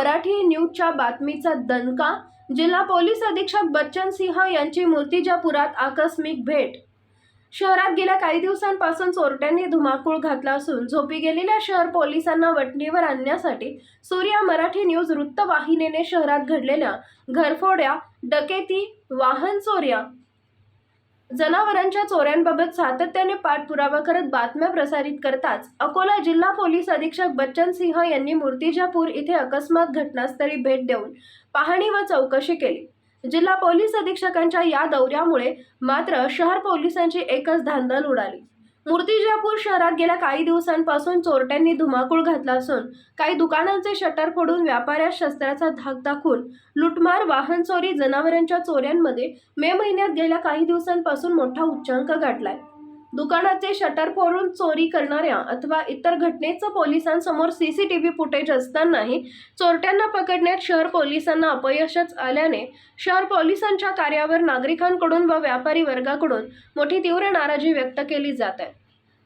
मराठी न्यूजच्या बातमीचा दणका जिल्हा पोलीस अधीक्षक बच्चन सिंह यांची मूर्तिजापुरात आकस्मिक भेट. शहरात गेल्या काही दिवसांपासून चोरट्यांनी धुमाकूळ घातला असून झोपी गेलेल्या शहर पोलिसांना वटणीवर आणण्यासाठी सूर्या मराठी न्यूज वृत्तवाहिनीने शहरात घडलेल्या घरफोड्या डकेती वाहन चोऱ्या जनावरांच्या चोऱ्यांबाबत सातत्याने पाठपुरावा करत बातम्या प्रसारित करताच अकोला जिल्हा पोलीस अधीक्षक बच्चन सिंह यांनी मूर्तिजापूर इथे अकस्मात घटनास्थळी भेट देऊन पाहणी व चौकशी केली. जिल्हा पोलीस अधीक्षकांच्या या दौऱ्यामुळे मात्र शहर पोलिसांची एकच धांदल उडाली. मूर्तिजापूर शहरात गेल्या काही दिवसांपासून चोरट्यांनी धुमाकूळ घातला असून काही दुकानांचे शटर फोडून व्यापाऱ्यास शस्त्राचा धाक दाखवून लुटमार वाहन चोरी जनावरांच्या चोऱ्यांमध्ये मे महिन्यात गेल्या काही दिवसांपासून मोठा उच्चांक गाठलाय. दुकानाचे शटर फोडून चोरी करणाऱ्या अथवा इतर घटनेचं पोलिसांसमोर C C T V footage असतानाही चोरट्यांना पकडण्यात शहर पोलिसांना अपयशच आल्याने शहर पोलिसांच्या कार्यावर नागरिकांकडून व व्यापारी वर्गाकडून मोठी तीव्र नाराजी व्यक्त केली जात आहे.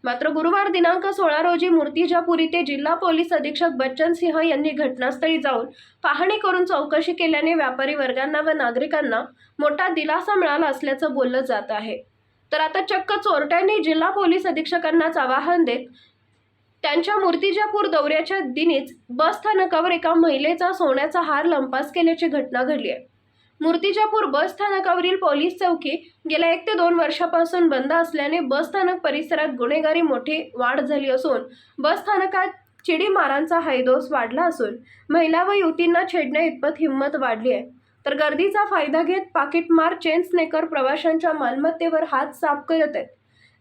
मात्र गुरुवार दिनांक सोळा रोजी मूर्तिजापुरी ते जिल्हा पोलीस अधीक्षक बच्चन सिंह यांनी घटनास्थळी जाऊन पाहणी करून चौकशी केल्याने व्यापारी वर्गांना व नागरिकांना मोठा दिलासा मिळाला असल्याचं बोललं जात आहे. तर आता चक्क चोरट्यांनी जिल्हा पोलीस अधीक्षकांनाच आवाहन देत त्यांच्या मूर्तिजापूर दौऱ्याच्या दिनीच बस स्थानकावर एका महिलेचा सोन्याचा हार लंपास केल्याची घटना घडली आहे. मूर्तिजापूर बस स्थानकावरील पोलीस चौकी गेल्या एक ते दोन वर्षापासून बंद असल्याने बस स्थानक परिसरात गुन्हेगारी मोठी वाढ झाली असून बस स्थानकात चिडीमारांचा हैदोस वाढला असून महिला व युवतींना छेडण्या इतपत हिंमत वाढली आहे. तर गर्दीचा फायदा घेत पाकिटमार चेन स्नेकर प्रवाशांच्या मालमत्तेवर हात साफ करत आहेत.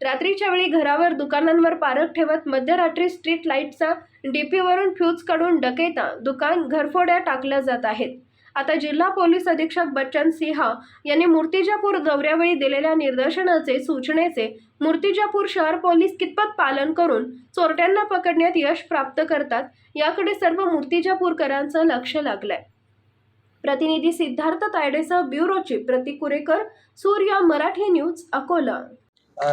रात्रीच्या वेळी घरावर दुकानांवर पारख ठेवत मध्यरात्री स्ट्रीट लाईटचा डीपीवरून फ्यूज काढून डकेता दुकान घरफोड्या टाकल्या जात आहेत. आता जिल्हा पोलीस अधीक्षक बच्चन सिंह यांनी मूर्तिजापूर दौऱ्यावेळी दिलेल्या निर्देशनाचे सूचनेचे मूर्तिजापूर शहर पोलीस कितपत पालन करून चोरट्यांना पकडण्यात यश प्राप्त करतात याकडे सर्व मूर्तिजापूरकरांचं लक्ष लागलंय. प्रतिनिधी Siddharth तायडेसह bureau chief Prateek Kurekar Surya Marathi news Akola.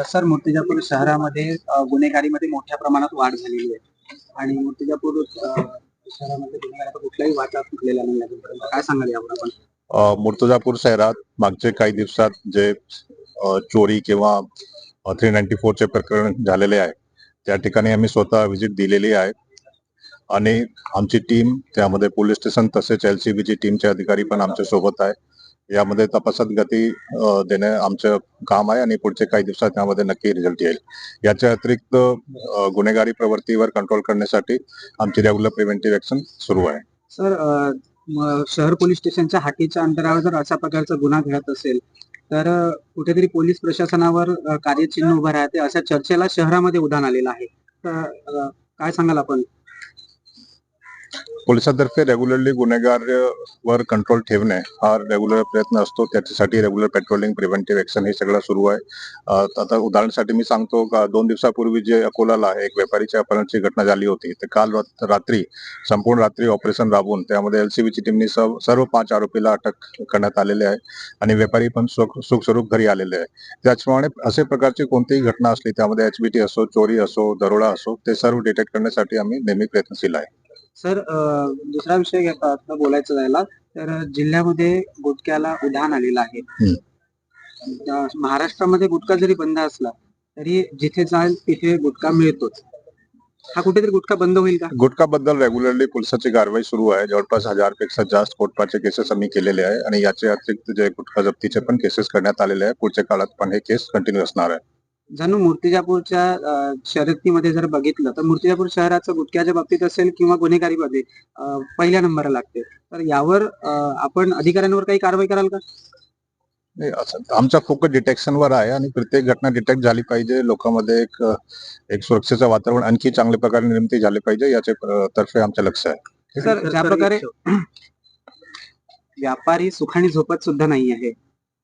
Sir Murtijapur शहरामध्ये गुन्हेगारीमध्ये मोठ्या प्रमाणात वाढ झालेली आहे. आणि मूर्तिजापूर शहरामध्ये गुन्हेगाराचा कुठलाही वाटा फुटलेला नाही काय सांगाल यावर आपण? मुर्तजापूर शहरात मागचे काही दिवसात जे चोरी किंवा थ्री नाईन्टी फोरचे प्रकरण झालेले आहे त्या ठिकाणी आम्ही स्वतः व्हिजिट दिलेली आहे. आणि आमची टीम त्यामध्ये पोलीस स्टेशन तसेच एल सी बीची टीमचे अधिकारी पण आमच्यासोबत आहे. यामध्ये तपासात गती देणे आमचं काम आहे आणि पुढचे काही दिवसात त्यामध्ये नक्की रिझल्ट येईल. याच्या अतिरिक्त गुन्हेगारी प्रवृत्तीवर कंट्रोल करण्यासाठी आमची रेग्युलर प्रिव्हेंटिव्ह ऍक्शन सुरू आहे. सर शहर पोलीस स्टेशनच्या हाकीच्या अंतरावर जर अशा प्रकारचा गुन्हा घडत असेल तर कुठेतरी पोलीस प्रशासनावर कार्यचिन्ह उभं राहते अशा चर्चेला शहरामध्ये उधाण आलेलं आहे. तर काय सांगाल आपण? पोलिसांतर्फे रेग्युलरली गुन्हेगार वर कंट्रोल ठेवणे हा रेग्युलर प्रयत्न असतो. त्याच्यासाठी रेग्युलर पेट्रोलिंग प्रिव्हेंटिव्ह ऍक्शन हे सगळं सुरू आहे. आता उदाहरणासाठी मी सांगतो का दोन दिवसापूर्वी जे अकोलाला एक व्यापारीच्या अपहरणाची घटना झाली होती. तर काल रात- रात्री संपूर्ण रात्री ऑपरेशन राबवून त्यामध्ये एलसीबीची टीमनी सर्व सर्व पाच आरोपीला अटक करण्यात आलेले आहे आणि व्यापारी पण सुख सुखस्वरूप घरी आलेले आहे. त्याचप्रमाणे असे प्रकारची कोणतीही घटना असली त्यामध्ये एचबीटी असो चोरी असो दरोडा असो ते सर्व डिटेक्ट करण्यासाठी आम्ही नेहमी प्रयत्नशील आहे. सर दुसरा विषय घेता आता बोलायचं झाला तर जिल्ह्यामध्ये गुटख्याला उधाण आलेलं आहे. महाराष्ट्रामध्ये गुटखा जरी बंद असला तरी जिथे जाल तिथे गुटखा मिळतोच. हा कुठेतरी गुटखा बंद होईल का? गुटखाबद्दल रेग्युलरली पोलिसाची कारवाई सुरू आहे. जवळपास हजारपेक्षा जास्त कोटपाचे केसेस आम्ही केलेले आहे. आणि याचे अतिरिक्त जे गुटखा जप्तीचे पण केसेस करण्यात आलेले आहे. पुढच्या काळात पण हे केस कंटिन्यू असणार आहे. जणू मूर्तिजापूरच्या शर्यतीमध्ये जर बघितलं तर मूर्तिजापूर शहराचं गुटख्याच्या बाबतीत असेल किंवा गुन्हेगारीमध्ये अ, पहिल्या नंबरला लागते. तर यावर आपण अधिकाऱ्यांवर काही कारवाई कराल का? नाही, असं- आमचा फोकस डिटेक्शनवर आहे आणि प्रत्येक घटना डिटेक्ट झाली पाहिजे. लोकांमध्ये एक एक सुरक्षेचं वातावरण आणखी चांगल्या प्रकारे निर्मिती झाली पाहिजे याचे तर्फे आमचं लक्ष आहे. सर ज्या प्रकारे व्यापारी सुखाने झोपत सुद्धा नाही आहे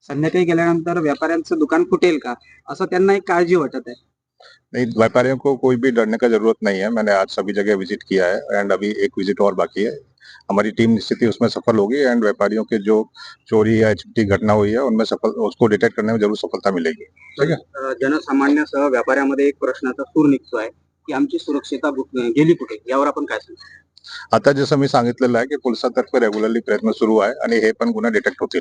संध्याकाळी गेल्यानंतर व्यापाऱ्यांचं दुकान फुटेल का? असं त्यांना एक काळजी वाटत आहे. नहीं व्यापारियों को कोई भी डरने का जरूरत नहीं है। मैंने आज सभी जगह विजिट किया है एंड अभी एक विजिट और बाकी है। हमारी टीम निश्चित ही उसमें सफल होगी एंड व्यापारियों के जो चोरी या एचपी घटना हुई है उनमें सफल उसको डिटेक्ट करने में जरूर सफलता मिलेगी। अ, जनसामान्यासह व्यापाऱ्यामध्ये एक प्रश्नाचा सूर निघतोय की आमची सुरक्षिता गुट- गेली कुठे? यावर आपण काय सांगतो आता जसं मी सांगितलेलं आहे की पोलिसांतर्फे रेग्युलरली प्रयत्न सुरू आहे आणि हे पण गुन्हे डिटेक्ट होतील.